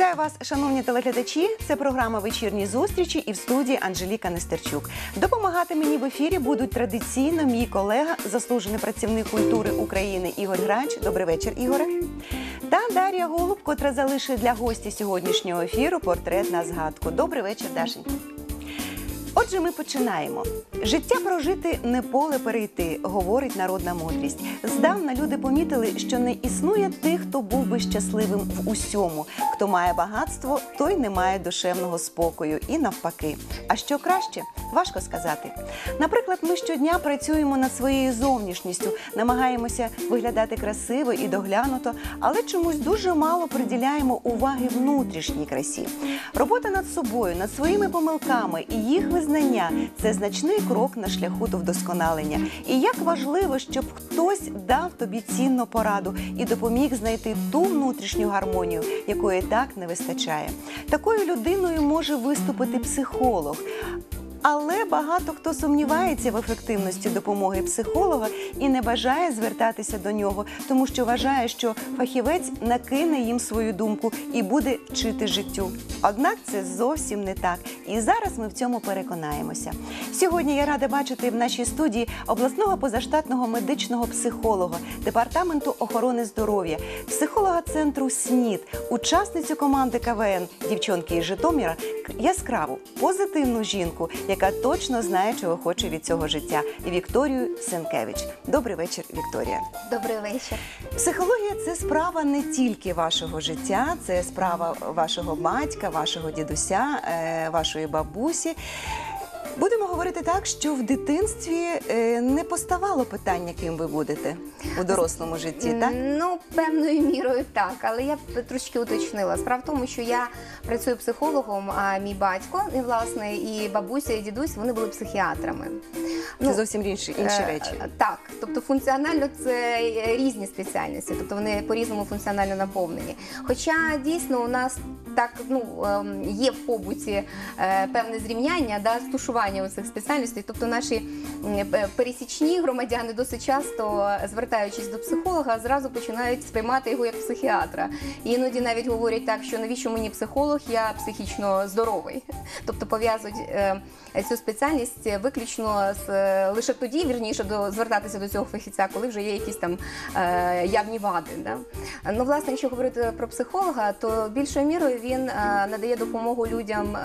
Вітаю вас, шановні телеглядачі. Це програма Вечірні зустрічі і в студії Анжеліка Нестерчук. Допомагати мені в ефірі будуть традиційно мій колега, заслужений працівник культури України Ігор Грач. Добрий вечір, Ігоре. Та Дар'я Голуб, котра залишить для гості сьогоднішнього ефіру портрет на згадку. Добрий вечір, Дашенька. Отже, ми починаємо. Життя прожити не поле перейти, говорить народна мудрість. Здавна люди помітили, що не існує тих, хто був би щасливим в усьому. Хто має багатство, той не має душевного спокою. І навпаки. А що краще, важко сказати. Наприклад, ми щодня працюємо над своєю зовнішністю, намагаємося виглядати красиво і доглянуто, але чомусь дуже мало приділяємо уваги внутрішній красі. Робота над собою, над своїми помилками і їх визнання це значний крок на шляху до вдосконалення. І як важливо, щоб хтось дав тобі цінну пораду і допоміг знайти ту внутрішню гармонію, якої так не вистачає. Такою людиною може виступити психолог. Але багато хто сумнівається в ефективності допомоги психолога і не бажає звертатися до нього, тому що вважає, що фахівець накине їм свою думку і буде вчити життю. Однак це зовсім не так. І зараз ми в цьому переконаємося. Сьогодні я рада бачити в нашій студії обласного позаштатного медичного психолога департаменту охорони здоров'я, психолога центру СНІД, учасницю команди КВН дівчонки із Житомира, яскраву, позитивну жінку, яка точно знає, чого хоче від цього життя. Вікторію Сенкевич. Добрий вечір, Вікторія. Добрий вечір. Психологія це справа не тільки вашого життя, це справа вашого батька, вашого дідуся, е, вашої бабусі. Будемо говорити так, що в дитинстві е, не поставало питання, ким ви будете у дорослому житті, так? Ну, певною мірою так, але я б трошки уточнила. Справа в тому, що я працюю психологом, а мій батько, і, власне, і бабуся, і дідусь вони були психіатрами. Це зовсім інші, інші е, речі. Так, тобто функціонально це різні спеціальності, тобто вони по-різному функціонально наповнені. Хоча дійсно у нас так ну ем, є в побуті е, певне зрівняння, да, стушування цих спеціальностей. Тобто наші е, пересічні громадяни досить часто, звертаючись до психолога, зразу починають сприймати його як психіатра. І іноді навіть говорять так, що навіщо мені психолог, я психічно здоровий. Тобто пов'язують е, цю спеціальність виключно з е, лише тоді, вірніше, до звертатися до цього фахівця, коли вже є якісь там явні вади. Да? Ну, власне, якщо говорити про психолога, то більшою мірою він надає допомогу людям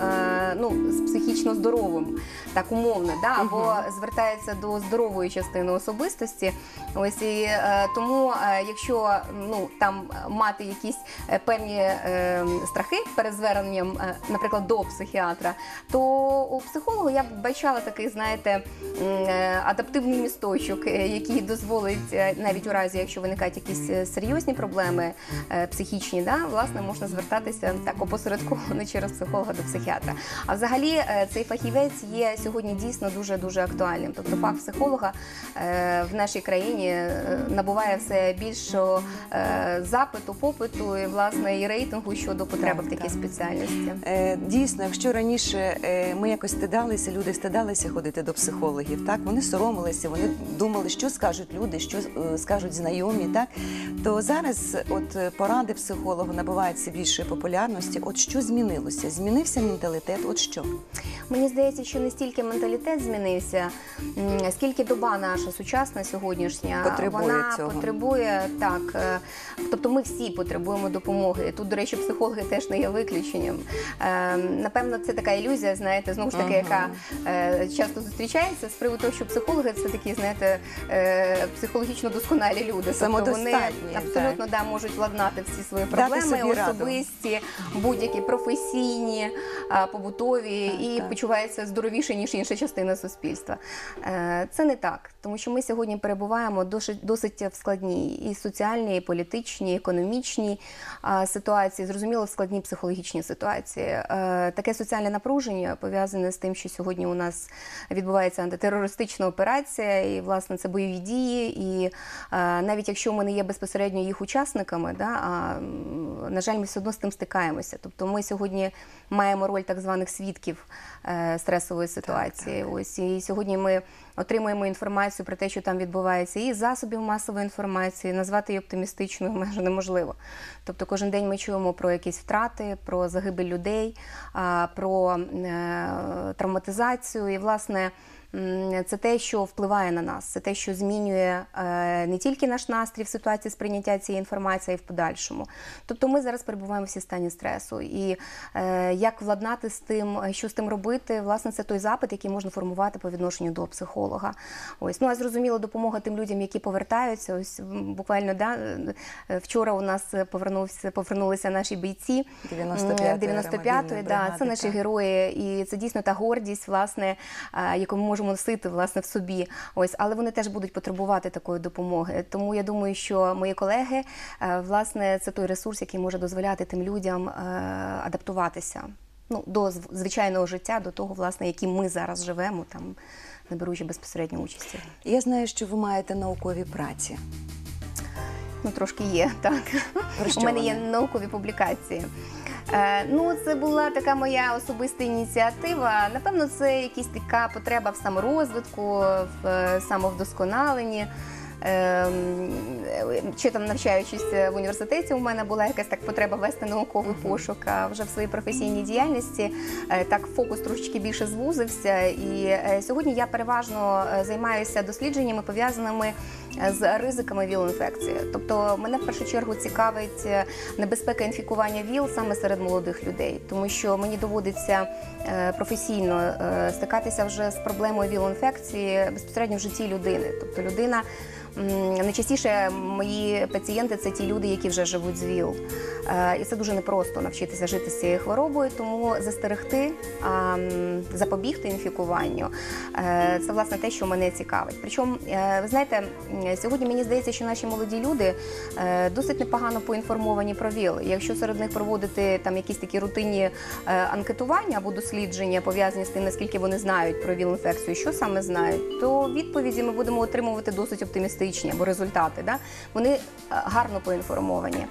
ну, з психічно здоровим, так умовно, да? або звертається до здорової частини особистості. Ось і е, тому, е, якщо ну там мати якісь е, певні е, страхи перед зверненням, е, наприклад, до психіатра, то у психолога я б бачила такий, знаєте, е, адаптивний місточок, е, який дозволить е, навіть у разі, якщо виникають якісь е, серйозні проблеми е, психічні, да, власне, можна звертатися так опосередковано через психолога до психіатра. А взагалі е, цей фахівець є сьогодні дійсно дуже дуже актуальним. Тобто фах психолога е, в нашій країні е, набуває все більшого е, запиту, попиту і власне і рейтингу щодо потреби в такій так. спеціальності. Дійсно, якщо раніше ми якось стидалися, люди стидалися ходити до психологів, так вони соромилися, вони думали, що скажуть люди, що скажуть знайомі, так то зараз, от поради психолога набувають все більшої популярності. От що змінилося? Змінився менталітет. От що Мені здається, що не стільки менталітет змінився, скільки доба наша сучасна сьогоднішня Потребує вона цього. потребує так. е, Тобто ми всі потребуємо допомоги. Тут, до речі, психологи теж не є виключенням. Е, Напевно, це така ілюзія, знаєте, знову ж таки, яка е, часто зустрічається з приводу того, що психологи це такі, знаєте, психологічно досконалі люди. Тобто вони абсолютно да, можуть владнати всі свої проблеми, особисті, будь-які професійні, побутові Так, і так. почувається здоровіше, ніж інша частина суспільства. Е, Це не так, тому що ми сьогодні перебуваємо досить, в складній і соціальній, і політичній, і економічній ситуації, зрозуміло, в складній психологічній ситуації. Е, Таке соціальне напруження пов'язане з тим, що сьогодні у нас відбувається антитерористична операція, і власне це бойові дії. І е, навіть якщо ми не є безпосередньо їх учасниками, да, а на жаль, ми все одно з тим стикаємося. Тобто ми сьогодні маємо роль так званих свідків е, стресової стресової ситуації. Ось і сьогодні ми отримуємо інформацію про те, що там відбувається, і засобів масової інформації назвати її оптимістичною майже неможливо. Тобто, кожен день ми чуємо про якісь втрати, про загибель людей, про е, травматизацію і власне. Це те, що впливає на нас, це те, що змінює е, не тільки наш настрій в ситуації сприйняття цієї інформації, а й в подальшому. Тобто ми зараз перебуваємо всі в стані стресу. І е, як владнати з тим, що з тим робити, власне, це той запит, який можна формувати по відношенню до психолога. Ось ну а зрозуміло, допомога тим людям, які повертаються. Ось буквально да е, вчора у нас повернувся, повернулися наші бійці. 95-ї 95-ї, да, це наші герої, і це дійсно та гордість, власне, яку ми можемо носити власне в собі. Ось, але вони теж будуть потребувати такої допомоги. Тому я думаю, що мої колеги, е, власне, це той ресурс, який може дозволяти тим людям е, адаптуватися. Ну, до звичайного життя, до того, власне, яким ми зараз живемо, там не беручи безпосередньо участі. Я знаю, що ви маєте наукові праці. Ну, трошки є, так. Про що У мене є наукові публікації. Е, ну, це була така моя особиста ініціатива. Напевно, це якась така потреба в саморозвитку, в е, самовдосконаленні. Ем, е, Чи там навчаючись в університеті, у мене була якась так потреба вести науковий пошук. А вже в своїй професійній діяльності е, так фокус трошечки більше звузився. І е, сьогодні я переважно е, займаюся дослідженнями пов'язаними е, з ризиками ВІЛ-інфекції. Тобто мене в першу чергу цікавить е, небезпека інфікування ВІЛ саме серед молодих людей, тому що мені доводиться е, професійно е, стикатися вже з проблемою ВІЛ-інфекції безпосередньо в житті людини. Тобто людина. Найчастіше мої пацієнти це ті люди, які вже живуть з ВІЛ. Е, І це дуже непросто навчитися жити з цією хворобою, тому застерегти, запобігти інфікуванню е, це власне те, що мене цікавить. Причому, е, ви знаєте, сьогодні мені здається, що наші молоді люди досить непогано поінформовані про ВІЛ. Якщо серед них проводити там якісь такі рутинні анкетування або дослідження пов'язані з тим, наскільки вони знають про ВІЛ-інфекцію, що саме знають, то відповіді ми будемо отримувати досить оптимістичні або результати. Да? Вони е, гарно поінформовані.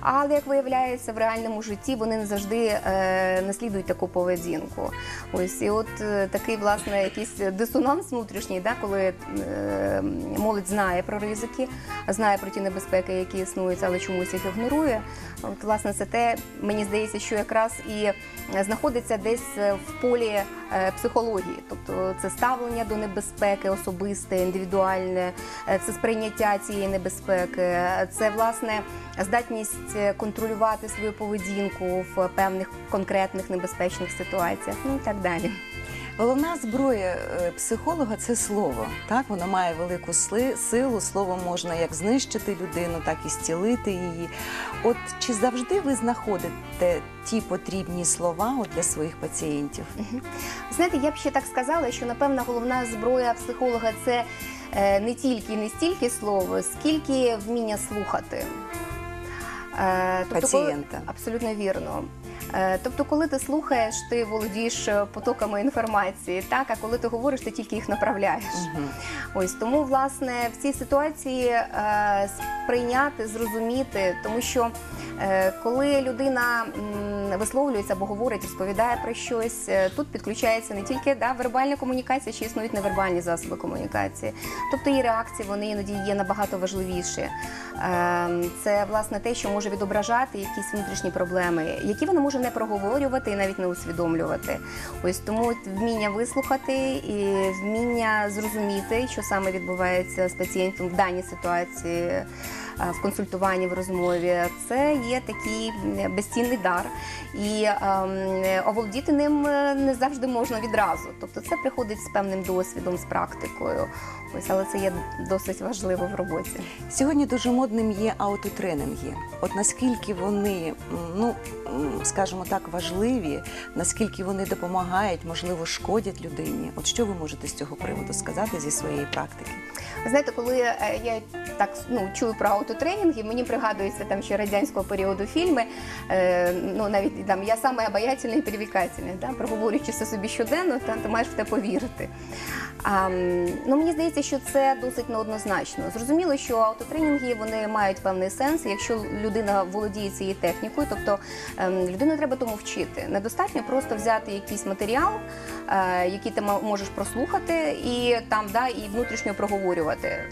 Але як виявляється, в реальному житті вони не завжди е, наслідують таку поведінку. Ось і от е, такий власне якийсь дисонанс внутрішній, да, коли молодь знає про ризики, знає про ті небезпеки, які існують, але чомусь їх ігнорує. От власне це те, мені здається, що якраз і знаходиться десь в полі психології, тобто це ставлення до небезпеки, особисте, індивідуальне, це сприйняття цієї небезпеки, це власне здатність е, контролювати свою поведінку в певних конкретних небезпечних ситуаціях, ну і так далі. Головна зброя е, психолога це слово. Так, воно має велику силу. Слово можна як знищити людину, так і зцілити її. От чи завжди ви знаходите ті потрібні слова от для своїх пацієнтів? Знаєте, я б ще так сказала, що напевно головна зброя психолога це е, не тільки не стільки слово, скільки вміння слухати. Е, коли- Пацієнта. абсолютно вірно. Е, Тобто, коли ти слухаєш, ти володієш е, потоками інформації, так а коли ти говориш, ти тільки їх направляєш. Мгм. Ось тому, власне, в цій ситуації е, сприйняти, зрозуміти, тому що коли людина висловлюється або говорить, розповідає про щось, тут підключається не тільки да, вербальна комунікація, чи існують невербальні засоби комунікації. Тобто і реакції вони іноді є набагато важливіші. Е, це власне те, що може відображати якісь внутрішні проблеми, які вона може не проговорювати і навіть не усвідомлювати. Ось тому вміння вислухати і вміння зрозуміти, що саме відбувається з пацієнтом в даній ситуації. е, В консультуванні в розмові це є такий безцінний дар, і ем, оволодіти ним е, не завжди можна відразу. Тобто це приходить з певним досвідом, з практикою. Ось, але це є досить важливо в роботі. Сьогодні дуже модним є аутотренинги. От наскільки вони, ну скажімо так, важливі, наскільки вони допомагають, можливо, шкодять людині. От що ви можете з цього приводу сказати зі своєї практики? Знаєте, коли е, я так ну чую про аутотренінги, мені пригадуються там ще радянського періоду фільми. Е, ну навіть там я саме обаятельний і привікательний, да, проговорюючи це собі щоденно, та ти маєш в те повірити. А, ну мені здається, знаєте, що це досить неоднозначно. Зрозуміло, що автотренінги вони мають певний сенс, якщо людина володіє цією технікою, тобто ем, людину треба тому вчити. Недостатньо просто взяти якийсь матеріал, е, який ти можеш прослухати, і там да, і внутрішньо проговорювати.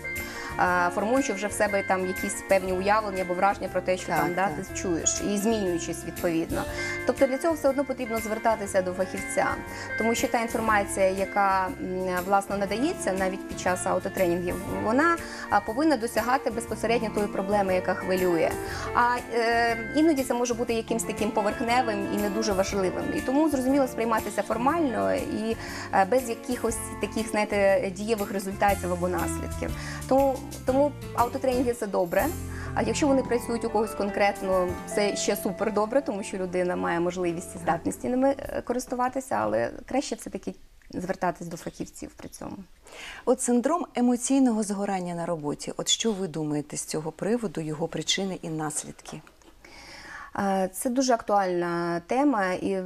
Е, Формуючи вже в себе там якісь певні уявлення або враження про те, що Так, там да, так. ти чуєш, і змінюючись відповідно. Тобто для цього все одно потрібно звертатися до фахівця, тому що та інформація, яка власне надається навіть під час аутотренінгів, вона повинна досягати безпосередньо тої проблеми, яка хвилює. А е, іноді це може бути якимось таким поверхневим і не дуже важливим. І тому зрозуміло сприйматися формально і е, без якихось таких, знаєте, дієвих результатів або наслідків. Тому, тому автотренінги це добре. А якщо вони працюють у когось конкретно, це ще супер добре, тому що людина має можливість і здатності ними е, користуватися, але краще все таки звертатись до фахівців при цьому. От синдром емоційного згорання на роботі. От що ви думаєте з цього приводу, його причини і наслідки? Е, Це дуже актуальна тема, і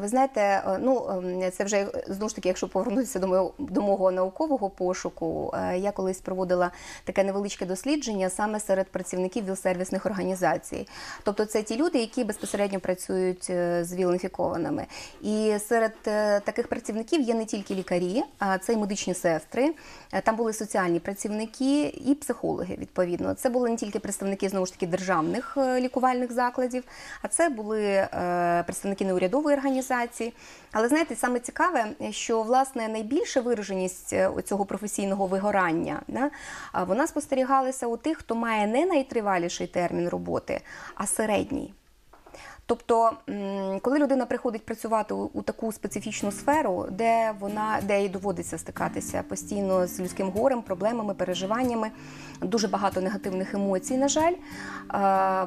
ви знаєте, е, ну це вже знову ж таки, якщо повернутися до мого, до мого наукового пошуку, е, я колись проводила таке невеличке дослідження саме серед працівників віл-сервісних організацій. Тобто це ті люди, які безпосередньо працюють з віл-інфікованими. І серед таких працівників є не тільки лікарі, а це й медичні сестри. Там були соціальні працівники і психологи. Відповідно, це були не тільки представники знову ж таки державних лікувальних закладів, а це були е, представники неурядової організації. Але знаєте, саме цікаве, що власне найбільша вираженість е, цього професійного вигорання вона спостерігалася у тих, хто має не найтриваліший термін роботи, а середній. Тобто, коли людина приходить працювати у таку специфічну сферу, де вона де їй доводиться стикатися постійно з людським горем, проблемами, переживаннями, дуже багато негативних емоцій, на жаль,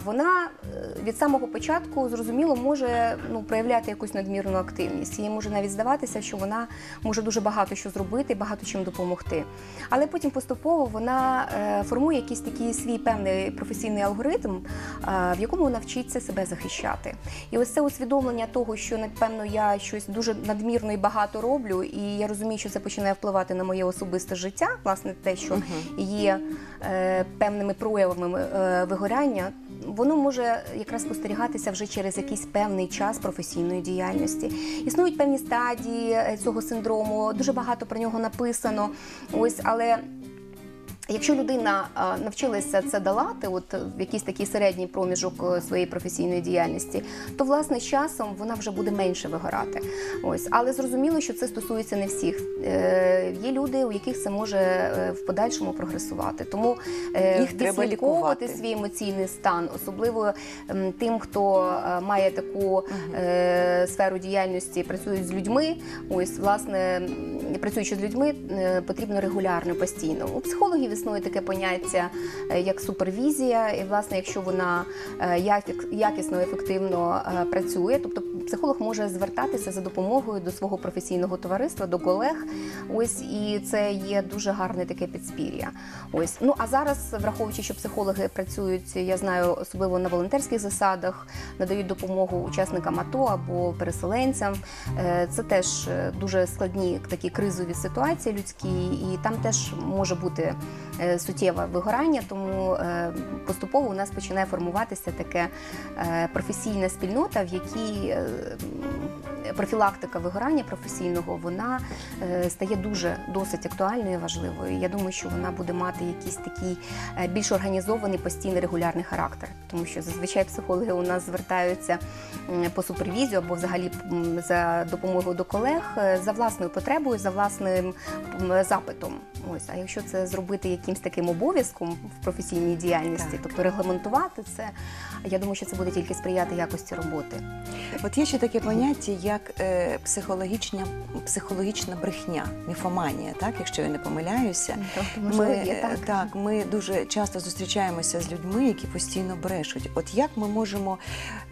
вона е, від самого початку зрозуміло може ну, проявляти якусь надмірну активність. Їй може навіть здаватися, що вона може дуже багато що зробити, багато чим допомогти. Але потім поступово вона е, формує якийсь такий свій певний професійний алгоритм, е, в якому вона вчиться себе захищати. І ось це усвідомлення того, що напевно я щось дуже надмірно і багато роблю, і я розумію, що це починає впливати на моє особисте життя, власне, те, що є певними проявами е, вигоряння. Воно може якраз спостерігатися вже через якийсь певний час професійної діяльності. Існують певні стадії е, цього синдрому, дуже багато про нього написано. Ось, але Якщо людина навчилася це долати, от в якийсь такий середній проміжок е, своєї професійної діяльності, то власне з часом вона вже буде менше вигорати. Ось, але зрозуміло, що це стосується не всіх. Е, є люди, у яких це може е, в подальшому прогресувати. Тому е, Їх треба лікувати. свій емоційний стан, особливо тим, хто е, має таку е, сферу діяльності, працюють з людьми. Ось, власне, працюючи з людьми, е, потрібно регулярно, постійно. У психологів існує таке поняття е, як супервізія, і власне, якщо вона е, якісно, ефективно е, працює, тобто психолог може звертатися за допомогою до свого професійного товариства, до колег. Ось і це є дуже гарне таке підспір'я. Ось ну а зараз, враховуючи, що психологи працюють, я знаю, особливо на волонтерських засадах, надають допомогу учасникам АТО або переселенцям. Е, Це теж е, дуже складні такі кризові ситуації людські, і там теж може бути е, суттєве вигорання. Тому поступово у нас починає формуватися таке професійна спільнота, в якій профілактика вигорання професійного вона е, стає дуже досить актуальною і важливою. Я думаю, що вона буде мати якийсь такий е, більш організований, постійний регулярний характер, тому що зазвичай психологи у нас звертаються по супервізію або взагалі за допомогою до колег е, за власною потребою, за власним запитом. Ось, а якщо це зробити якимсь таким обов'язком в професійній діяльності, Так. тобто регламентувати це, я думаю, що це буде тільки сприяти якості роботи. От є ще таке поняття, як е, психологічна, психологічна брехня, міфоманія, так, якщо я не помиляюся. Тобто, можливо, Ми, є е, так. так, ми дуже часто зустрічаємося з людьми, які постійно брешуть. От як ми можемо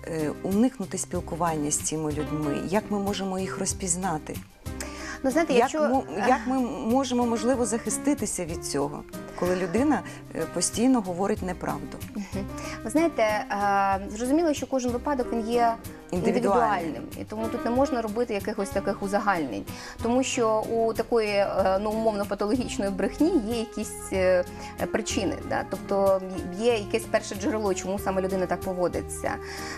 е, уникнути спілкування з цими людьми? Як ми можемо їх розпізнати? Ну, знаєте, Як, якщо як ми можемо можливо захиститися від цього, коли людина постійно говорить неправду? Ви знаєте, зрозуміло, що кожен випадок він є Індивідуальним. І тому тут не можна робити якихось таких узагальнень. Тому що у такої е, ну, умовно патологічної брехні є якісь е, причини. Да? Тобто є якесь перше джерело, чому саме людина так поводиться.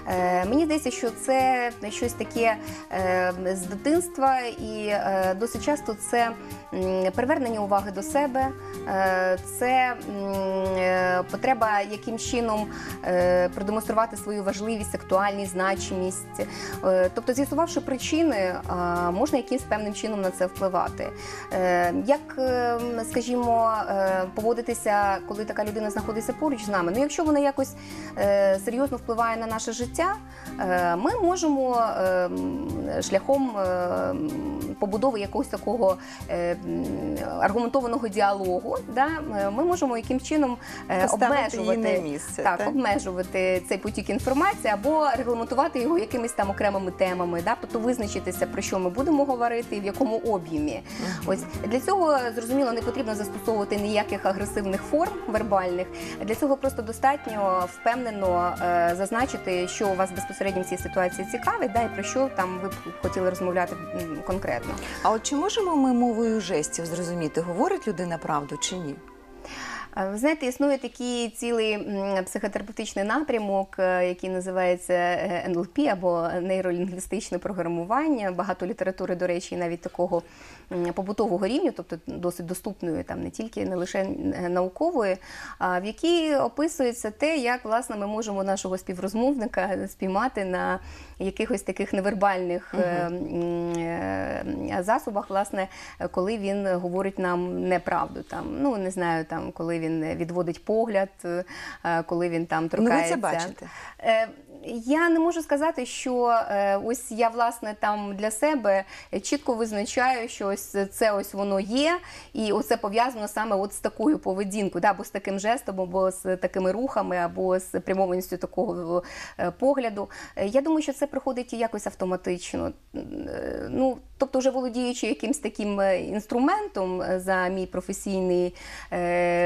Е, мені здається, що це щось таке е, з дитинства, і е, досить часто це привернення уваги до себе, е, це е, потреба яким чином е, продемонструвати свою важливість, актуальність, значимість. Е, Тобто, з'ясувавши причини, е, можна якимсь певним чином на це впливати. Е, Як, скажімо, поводитися, коли така людина знаходиться поруч з нами? Ну, якщо вона якось серйозно впливає на наше життя, ми можемо шляхом побудови якогось такого аргументованого діалогу, да, ми можемо яким чином її обмежувати на місце, так, так? обмежувати цей потік інформації або регламентувати його якимись там окремими темами, да, тобто визначитися про що ми будемо говорити і в якому об'ємі. Ось для цього зрозуміло не потрібно застосовувати ніяких агресивних форм вербальних. Для цього просто достатньо впевнено е, зазначити, що у вас безпосередньо в цій ситуації цікавить, да, і про що там ви б хотіли розмовляти м, конкретно. А от чи можемо ми мовою жестів зрозуміти, говорить людина правду чи ні? Ви знаєте, існує такий цілий психотерапевтичний напрямок, е, який називається е, НЛП або нейролінгвістичне програмування. Багато літератури, до речі, навіть такого побутового рівня, тобто досить доступної, там не тільки не лише е, наукової, в якій описується те, як власне ми можемо нашого співрозмовника спіймати на якихось таких невербальних е, засобах, власне, коли він говорить нам неправду. Там, ну не знаю, там коли він відводить погляд, е, коли він там Ну, ви торкається. це бачите. Я не можу сказати, що ось я власне там для себе чітко визначаю, що ось це ось воно є, і оце пов'язано саме от з такою поведінкою, да, або з таким жестом, або з такими рухами, або з прямованістю такого погляду. Я думаю, що це приходить якось автоматично. Е, Ну, тобто, вже володіючи якимсь таким е, інструментом е, за мій професійний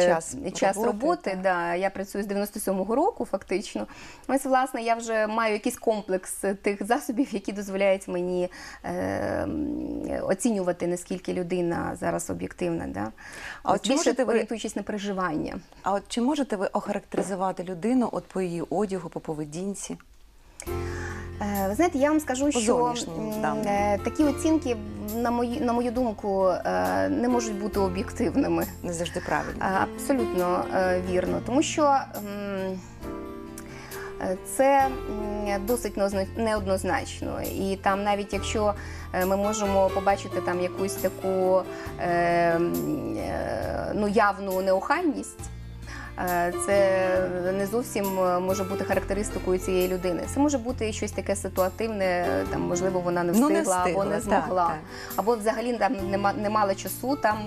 Час час роботи, роботи да, я працюю з 97-го року, фактично. Ось, власне, я вже маю якийсь комплекс тих засобів, які дозволяють мені е, оцінювати, наскільки людина зараз об'єктивна. Да? А от більше ви- орієнтуючись на переживання. А от чи можете ви охарактеризувати людину от по її одягу, по поведінці? Е, Ви знаєте, я вам скажу, По що зовнішнім м, е, такі оцінки, на мою, на мою думку, е, не можуть бути об'єктивними. Не завжди правильно. Абсолютно е, вірно, тому що м, е, це м, досить неозна- неоднозначно. І там, навіть якщо е, ми можемо побачити там якусь таку е, м, е, ну, явну неохайність. Е, Це не зовсім е, може бути характеристикою цієї людини. Це може бути щось таке ситуативне, там можливо вона не Ну, не встигла, або не змогла так. або взагалі там нема, не мала часу там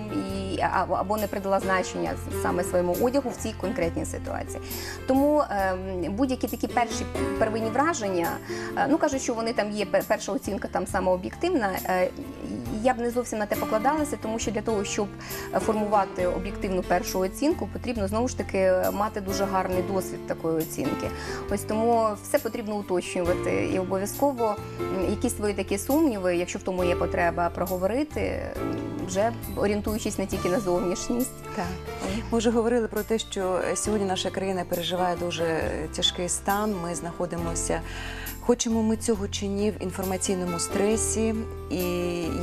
і або, не придала значення саме своєму одягу в цій конкретній ситуації. Тому ем, будь-які такі перші первинні враження, е, ну кажуть, що вони там є перша оцінка там саме об'єктивна. е, я б не зовсім на те покладалася, тому що для того, щоб формувати об'єктивну першу оцінку, потрібно знову ж таки мати дуже гарний досвід такої оцінки. Ось тому все потрібно уточнювати і обов'язково якісь свої такі сумніви, якщо в тому є потреба, проговорити, вже орієнтуючись не тільки на зовнішність. Так. Ми вже говорили про те, що сьогодні наша країна переживає дуже тяжкий стан. Ми знаходимося, хочемо ми цього чи ні, в інформаційному стресі. І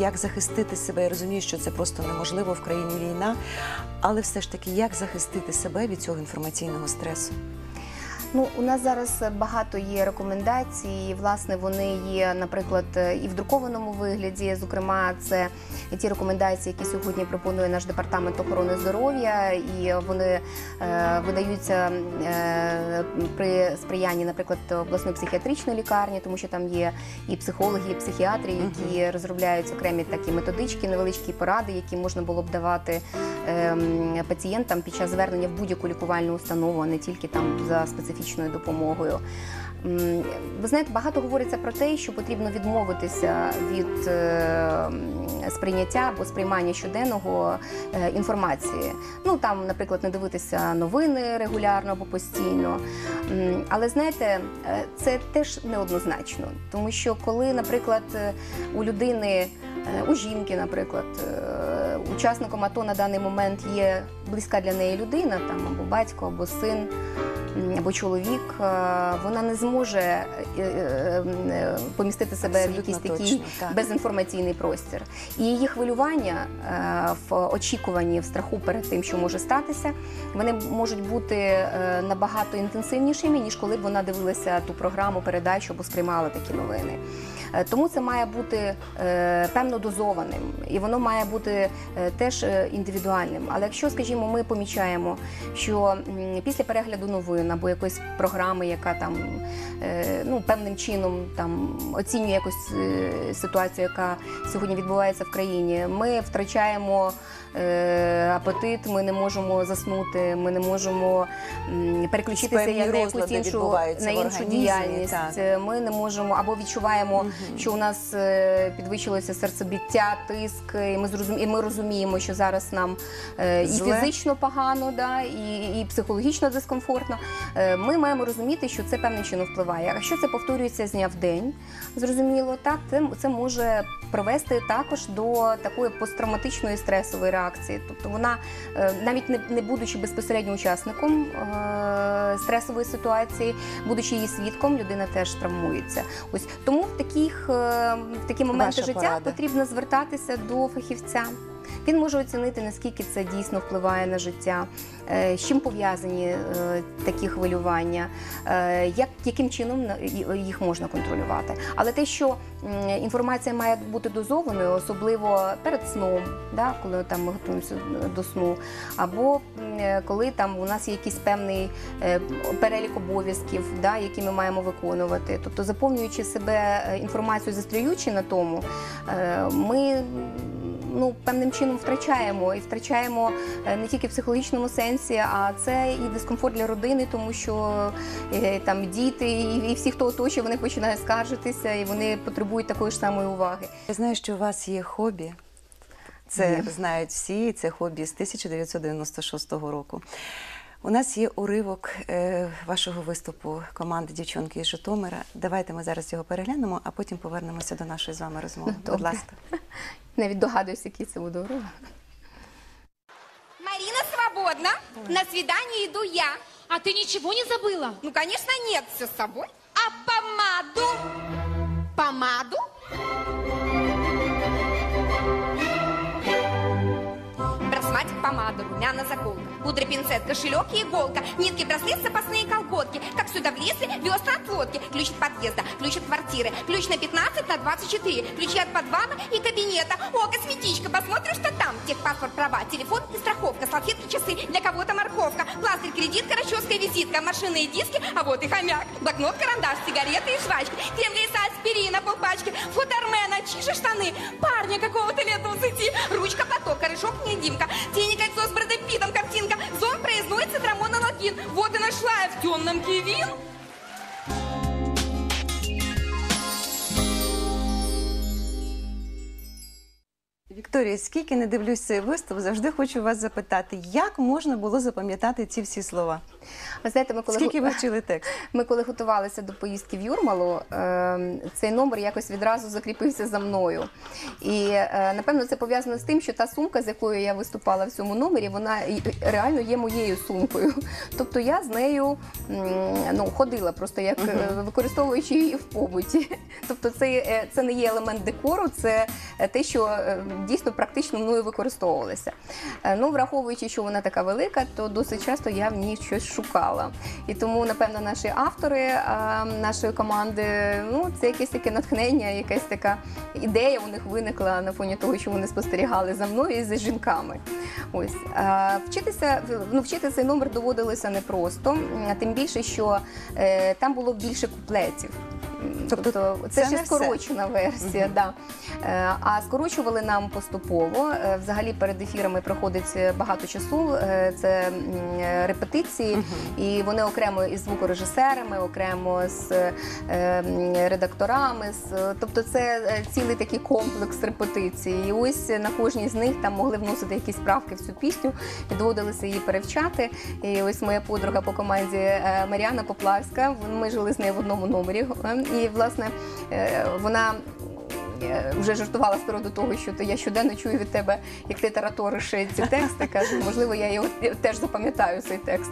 як захистити себе? Я розумію, що це просто неможливо в країні війна, але все ж таки, як захистити себе від цього інформаційного стресу? Ну, у нас зараз багато є рекомендацій. і, Власне, вони є, наприклад, і в друкованому вигляді. Зокрема, це ті рекомендації, які сьогодні пропонує наш департамент охорони здоров'я, і вони е, видаються е, при сприянні, наприклад, обласної психіатричної лікарні, тому що там є і психологи, і психіатри, які розробляють окремі такі методички, невеличкі поради, які можна було б давати ем, пацієнтам під час звернення в будь-яку лікувальну установу, а не тільки там за специфічною допомогою. Ви знаєте, багато говориться про те, що потрібно відмовитися від е, сприйняття або сприймання щоденного е, інформації. Ну там, наприклад, не дивитися новини регулярно або постійно. Але знаєте, е, це теж неоднозначно, тому що коли, наприклад, у людини, у жінки, наприклад, учасником АТО на даний момент є близька для неї людина, там або батько, або син. Або чоловік, е, вона не зможе е, е, помістити себе Абсолютно в якийсь такий точно, безінформаційний простір. І її хвилювання в очікуванні, в страху перед тим, що може статися, вони можуть бути набагато інтенсивнішими, ніж коли б вона дивилася ту програму, передачу або сприймала такі новини. Тому це має бути певно дозованим, і воно має бути теж індивідуальним. Але якщо, скажімо, ми помічаємо, що після перегляду новин або якоїсь програми, яка там е, ну певним чином там оцінює якусь е, ситуацію, яка сьогодні відбувається в країні, ми втрачаємо апетит, ми не можемо заснути, ми не можемо переключитися Певні на якусь іншу на іншу діяльність. так. Е, Ми не можемо або відчуваємо, що у нас е, підвищилося серцебіття, тиск, і ми зрозум... і ми розуміємо, що зараз нам е, і Зле. фізично погано, да, і, і психологічно дискомфортно. Е, Ми маємо розуміти, що це певним чином впливає. А якщо це повторюється з дня в день, зрозуміло, так це, це може привести також до такої посттравматичної стресової реакції. Тобто вона, е, навіть не, не будучи безпосередньо учасником е, стресової ситуації, будучи її свідком, людина теж травмується. Ось тому в таких е, в такі моменти Ваша життя порада. потрібно звертатися до фахівця. Він може оцінити, наскільки це дійсно впливає на життя, е, з чим пов'язані е, такі хвилювання, е, як, яким чином їх можна контролювати. Але те, що інформація має бути дозованою, особливо перед сном, да, коли там ми готуємося до сну, або коли там у нас є якийсь певний перелік обов'язків, да, які ми маємо виконувати. Тобто, заповнюючи себе інформацією, застряючи на тому, ми ну, певним чином втрачаємо і втрачаємо е, не тільки в психологічному сенсі, а це і дискомфорт для родини, тому що е, там діти і, всі, хто оточує, вони починають скаржитися і вони потребують такої ж самої уваги. Я знаю, що у вас є хобі. Це знають всі, це хобі з 1996 року. У нас є уривок е, вашого виступу команди дівчонки із Житомира. Давайте ми зараз його переглянемо, а потім повернемося до нашої з вами розмови. Будь ласка. Навіть догадуюся, який це буде урок. Марина свободна. На свидание иду я. А ты ничего не забыла? Ну, конечно, нет, все с собой. А помаду? Помаду? Брасматик, помада, румяна, заколка, пудра, пинцет, кошелек и иголка, нитки, браслет, запасные колготки. Как сюда влезли, весла от лодки, ключ от подъезда, ключ от квартиры, ключ на 15 на 24, ключи от подвала и кабинета. О, косметичка, посмотрим, что там. Техпаспорт, права, телефон и страховка, салфетки, часы, для кого-то морковка, пластырь, кредитка, расческа и визитка, машины и диски, а вот и хомяк. Блокнот, карандаш, сигареты и жвачки, крем лица, аспирина, полпачки, футермена, чижи штаны, парня какого-то лет 20, ручка, платок, корешок, невидимка, Вікторія, скільки не дивлюсь цей виступ, завжди хочу вас запитати, як можна було запам'ятати ці всі слова? Ви знаєте, ми коли Скільки ви вчили текст? Ми коли готувалися до поїздки в Юрмалу, е, цей номер якось відразу закріпився за мною. І е, напевно це пов'язано з тим, що та сумка, з якою я виступала в цьому номері, вона реально є моєю сумкою. Тобто я з нею ну, ходила, просто як е, використовуючи її в побуті. Тобто це, е, це не є елемент декору, це те, що дійсно практично мною використовувалося. Ну, враховуючи, що вона така велика, то досить часто я в ній щось шукала. І тому, напевно, наші автори нашої команди, ну, це якесь таке натхнення, якась така ідея у них виникла на фоні того, що вони спостерігали за мною і за жінками. Ось вчитися, ну, вчити цей номер доводилося непросто, тим більше, що е, там було більше куплетів. Тобто Тобто, це це, ще все? скорочена версія. Да. Е, А скорочували нам поступово. Е, Взагалі перед ефірами проходить багато часу. Е, Це репетиції, і вони окремо із звукорежисерами, окремо з редакторами. з- Тобто, це цілий такий комплекс репетицій. І ось на кожній з них там могли вносити якісь правки в цю пісню, і доводилося її перевчати. І ось моя подруга по команді Маріана Поплавська. Ми жили з нею в одному номері. І власне е, вона. е, Вже жартувала з приводу того, що то я щоденно чую від тебе, як ти тараториш ці тексти. Кажу, можливо, я його теж запам'ятаю цей текст.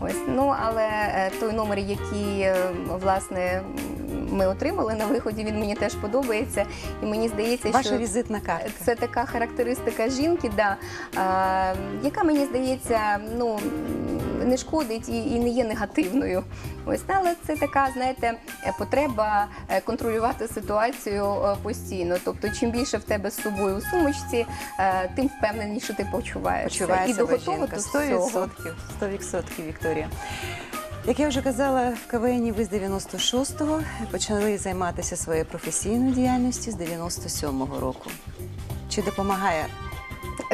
Ось ну але е, той номер, який власне ми отримали на виході, він мені теж подобається. І мені здається, Ваша що візитна картка. це така характеристика жінки, да, а, яка мені здається, ну не шкодить і, і не є негативною. Ось але це така, знаєте, е, потреба е, контролювати ситуацію е, постійно. Тобто, чим більше в тебе з собою у сумочці, тим впевненіше ти почуваєшся. Почуває і до жінка. до 100%, всього. 100%, Вікторія. Як я вже казала, в КВН ви з 96-го почали займатися своєю професійною діяльністю з 97-го року. Чи допомагає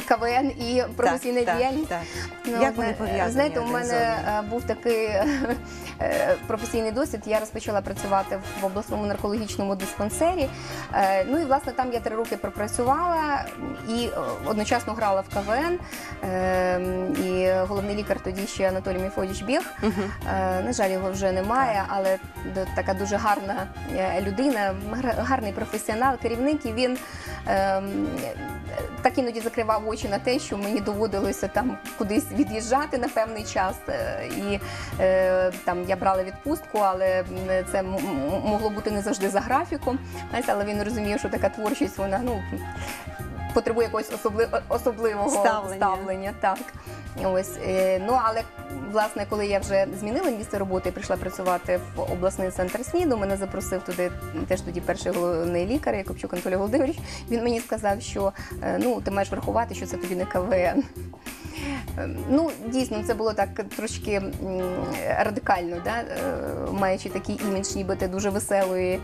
КВН і професійна Так, так, діяльність. Так, Ну, Як вони пов'язані? Знаєте, у мене е, був такий е, професійний досвід. Я розпочала працювати в обласному наркологічному диспансері. Е, Ну і власне там я три роки пропрацювала і одночасно грала в КВН. Е, І головний лікар тоді ще Анатолій Міфодіч Біг. На жаль, його вже немає, але така дуже гарна людина, гарний професіонал, керівник. І він ем, так іноді закривав очі на те, що мені доводилося там кудись від'їжджати на певний час. Е, І е, там я брала відпустку, але це могло бути не завжди за графіком. Але він розумів, що така творчість вона ну. Потребує якогось особли- особливого Ставлення. ставлення так. Ось е, ну але власне, коли я вже змінила місце роботи і прийшла працювати в обласний центр СНІДу, мене запросив туди теж тоді перший головний лікар Якобчук Анатолій Володимирович. Він мені сказав, що е, ну ти маєш врахувати, що це тобі не КВН. Е, Ну, дійсно, це було так трошки радикально, да? е, маючи такий імідж, ніби ти дуже веселої,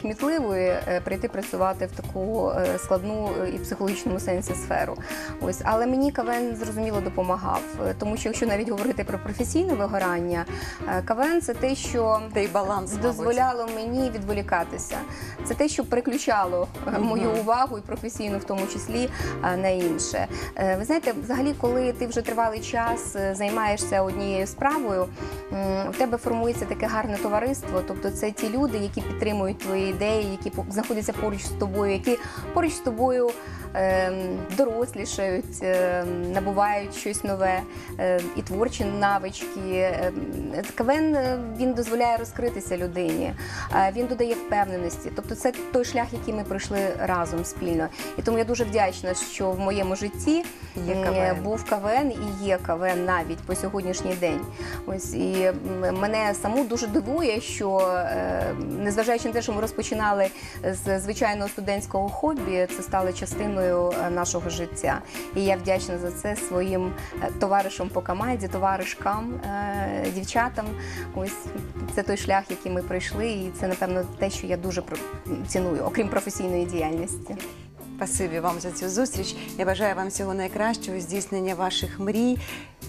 кмітливої, прийти працювати в таку складну і психологічному сенсі сферу. Ось, але мені КВН зрозуміло допомагав, тому що якщо навіть говорити про професійне вигорання, е, КВН це те, що Та й баланс, мабуть. дозволяло мені відволікатися. Це те, що переключало е, мою увагу і професійну, в тому числі е, на інше. Ви знаєте, взагалі, коли ти вже тривалий час займаєшся однією справою, у тебе формується таке гарне товариство. Тобто, це ті люди, які підтримують твої ідеї, які знаходяться поруч з тобою, які поруч з тобою дорослішають, ем, набувають щось нове, ем, і творчі навички. Ем, КВН е, він дозволяє розкритися людині, е, він додає впевненості. Тобто, це той шлях, який ми пройшли разом спільно. І тому я дуже вдячна, що в моєму житті Є КВН. був КВН і є КВН навіть по сьогоднішній день. Ось і мене саму дуже дивує, що незважаючи на те, що ми розпочинали з звичайного студентського хобі, це стало частиною е, нашого життя. І я вдячна за це своїм е, товаришам по команді, товаришкам, е, дівчатам. Ось це той шлях, який ми пройшли, і це напевно те, що я дуже ціную, окрім професійної діяльності. Спасибі вам за цю зустріч. Я бажаю вам всього найкращого, здійснення ваших мрій.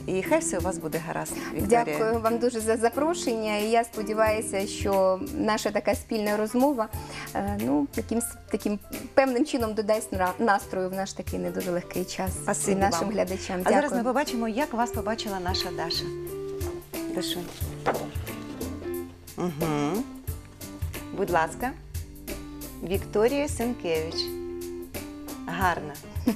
І хай все у вас буде гаразд. Вікторія. Дякую вам дуже за запрошення. І я сподіваюся, що наша така спільна розмова е, ну якимсь таким певним чином додасть настрою в наш такий не дуже легкий час Спасибі і нашим вам. глядачам. А зараз ми побачимо, як вас побачила наша Даша. Дашунь. Угу. Будь ласка, Вікторія Сенкевич. Гарна.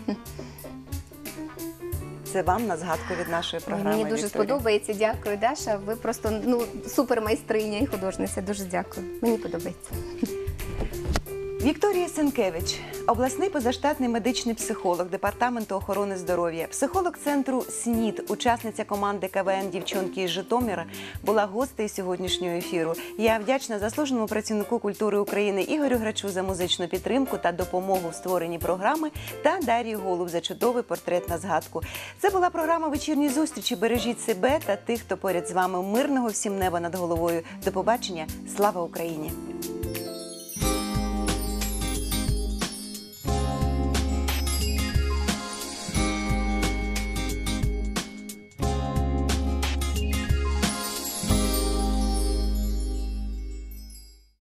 Це вам на згадку від нашої програми. Мені дуже Вікторія. сподобається. Дякую, Даша. Ви просто ну супер майстриня і художниця. Дуже дякую. Мені подобається. Вікторія Сенкевич, обласний позаштатний медичний психолог департаменту охорони здоров'я, психолог центру СНІД, учасниця команди КВН Дівчонки із Житомира, була гостею сьогоднішнього ефіру. Я вдячна заслуженому працівнику культури України Ігорю Грачу за музичну підтримку та допомогу в створенні програми та Дарії Голуб за чудовий портрет на згадку. Це була програма вечірні зустрічі. Бережіть себе та тих, хто поряд з вами. Мирного всім неба над головою. До побачення. Слава Україні!